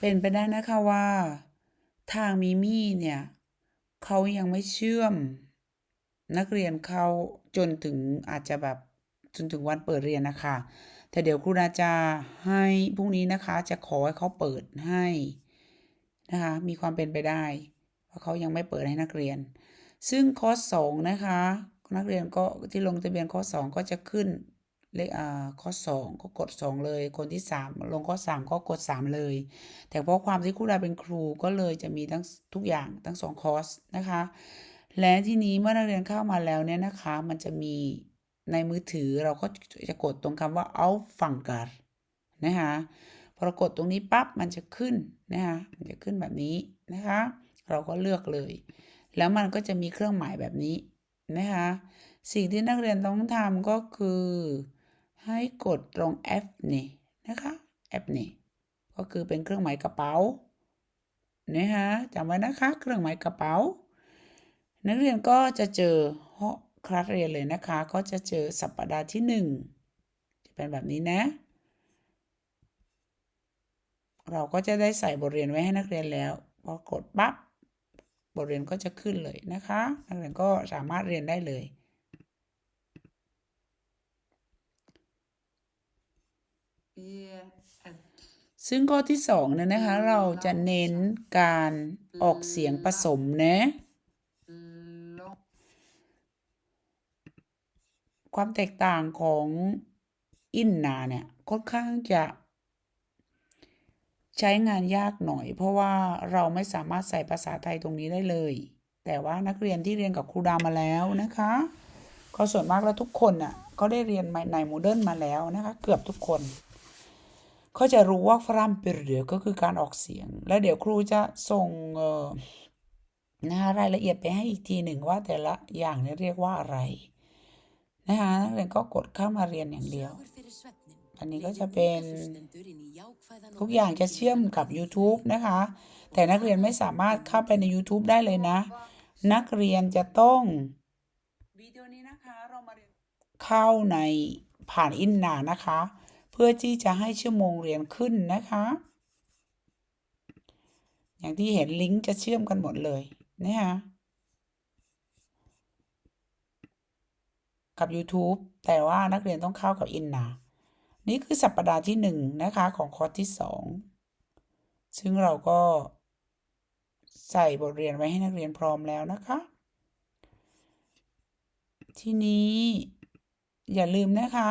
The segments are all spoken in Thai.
เป็นไปได้นะคะว่า ทางมิมี่เนี่ยเขายังไม่เชื่อม นักเรียนเขาจนถึงอาจจะแบบจนถึงวันเปิดเรียนนะคะ แต่เดี๋ยวครูนาจะให้พรุ่งนี้นะคะ จะขอให้เขาเปิดให้นะคะ มีความเป็นไปได้ว่าเขายังไม่เปิดให้นักเรียน ซึ่งคอร์สสองนะคะ นักเรียนก็ที่ลงทะเบียนคอร์สสองก็จะขึ้น เลขอ่าคอร์สองก็กดสองเลย คนที่สามลงคอร์สามก็กดสามเลย แต่เพราะความที่ครูดาเป็นครูก็เลยจะมีทั้งทุกอย่างทั้งสองคอร์สนะคะ และทีนี้เมื่อนักเรียนเข้ามาแล้วเนี่ยนะคะ มันจะมีในมือถือเราก็จะกดตรงคำว่า auffangar นะคะพอเรากดตรงนี้ปั๊บมันจะขึ้นนะคะมันจะขึ้นแบบนี้นะคะ เราก็เลือกเลย แล้วมันก็จะมีเครื่องหมายแบบนี้นะคะสิ่งที่นักเรียนต้องทำก็คือ ให้กดตรง F นี่นะคะ F นี่ก็คือเป็นเครื่องหมายกระเป๋านะคะจำไว้นะคะ เครื่องหมายกระเป๋า นักเรียนก็จะเจอห้องคลาสเรียนเลยนะคะ ก็จะเจอสัปดาห์ที่หนึ่งจะเป็นแบบนี้นะ เราก็จะได้ใส่บทเรียนไว้ให้นักเรียนแล้วพอกดปั๊บบทเรียนก็จะขึ้นเลยนะคะ นักเรียนก็สามารถเรียนได้เลย ซึ่งข้อที่สองเนี่ยนะคะ เราจะเน้นการออกเสียงผสมนะความแตกต่างของอินนาเนี่ยค่อนข้างจะใช้งานยากหน่อย เพราะว่าเราไม่สามารถใส่ภาษาไทยตรงนี้ได้เลย แต่ว่านักเรียนที่เรียนกับครูดามาแล้วนะคะก็ส่วนมากแล้วทุกคนน่ะก็ได้เรียนในโมเดิร์นมาแล้วนะคะ เกือบทุกคน เขาจะรู้ว่าฟรัมเปรเดก็คือการออกเสียง และเดี๋ยวครูจะส่งเอ่อนะคะรายละเอียดไปให้อีกทีหนึ่งว่าแต่ละอย่างเนี่ยเรียกว่าอะไรนะคะนักเรียนก็กดเข้ามาเรียนอย่างเดียว อันนี้ก็จะเป็นทุกอย่างจะเชื่อมกับ YouTube นะคะ แต่นักเรียนไม่สามารถเข้าไปใน YouTube ได้เลยนะ นักเรียนจะต้องวิดีโอนี้นะคะเรามาเรียนเข้าในผ่านอินนานะคะเพื่อที่จะให้ชั่วโมงเรียนขึ้นนะคะ อย่างที่เห็นลิงก์จะเชื่อมกันหมดเลยนะคะกับ YouTube แต่ว่านักเรียนต้องเข้ากับอินนา นี่คือสัปดาห์ที่หนึ่งนะคะของคอร์สที่สองซึ่งเราก็ใส่บทเรียนไว้ให้นักเรียนพร้อมแล้วนะคะ ทีนี้อย่าลืมนะคะ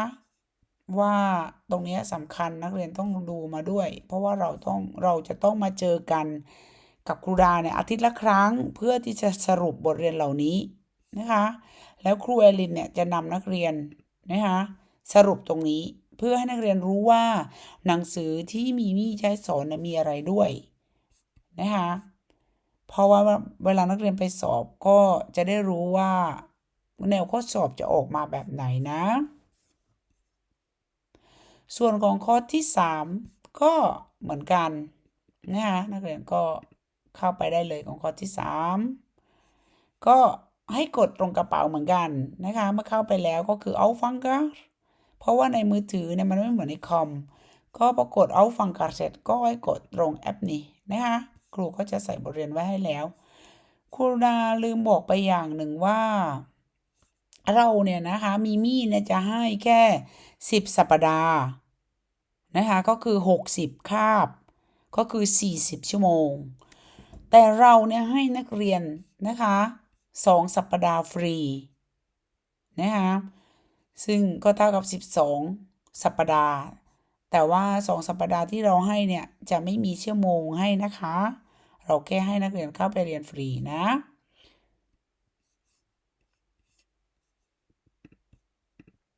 ว่าตรงนี้สำคัญนักเรียนต้องดูมาด้วย เพราะว่าเราต้องเราจะต้องมาเจอกันกับครูดาเนี่ยอาทิตย์ละครั้งเพื่อที่จะสรุปบทเรียนเหล่านี้นะคะแล้วครูเอลินเนี่ยจะนำนักเรียนนะคะสรุปตรงนี้เพื่อให้นักเรียนรู้ว่า หนังสือที่มีมี่ใช้สอนมีอะไรด้วยนะคะเพราะว่าเวลานักเรียนไปสอบก็จะได้รู้ว่าแนวข้อสอบจะออกมาแบบไหนนะ ส่วนของข้อที่ 3 ก็เหมือนกันนะคะนักเรียนก็เข้าไปได้เลยของข้อที่ 3 ก็ให้กดตรงกระเป๋าเหมือนกันนะคะเมื่อเข้าไปแล้วก็คือเอาฟังก r เพราะว่าในมือถือเนี่ยมันไม่เหมือนในคอมก็ปรากฏเอาฟังกาเสร็จก็ให้กดตรงแอปนี้นะคะครูก็จะใส่บทเรียนไว้ให้แล้วครูดาลืมบอกไปอย่างหนึ่งว่า เราเนี่ยนะคะมีมี่เนี่ยจะให้แค่ 10 สัปดาห์นะคะก็คือ 60 คาบ ก็คือ 40 ชั่วโมง แต่เราเนี่ยให้นักเรียนนะคะ2สัปดาห์ฟรีนะคะซึ่งก็เท่ากับ 12 สัปดาห์ แต่ว่า 2 สัปดาห์ที่เราให้เนี่ยจะไม่มีชั่วโมงให้นะคะ เราแค่ให้นักเรียนเข้าไปเรียนฟรีนะ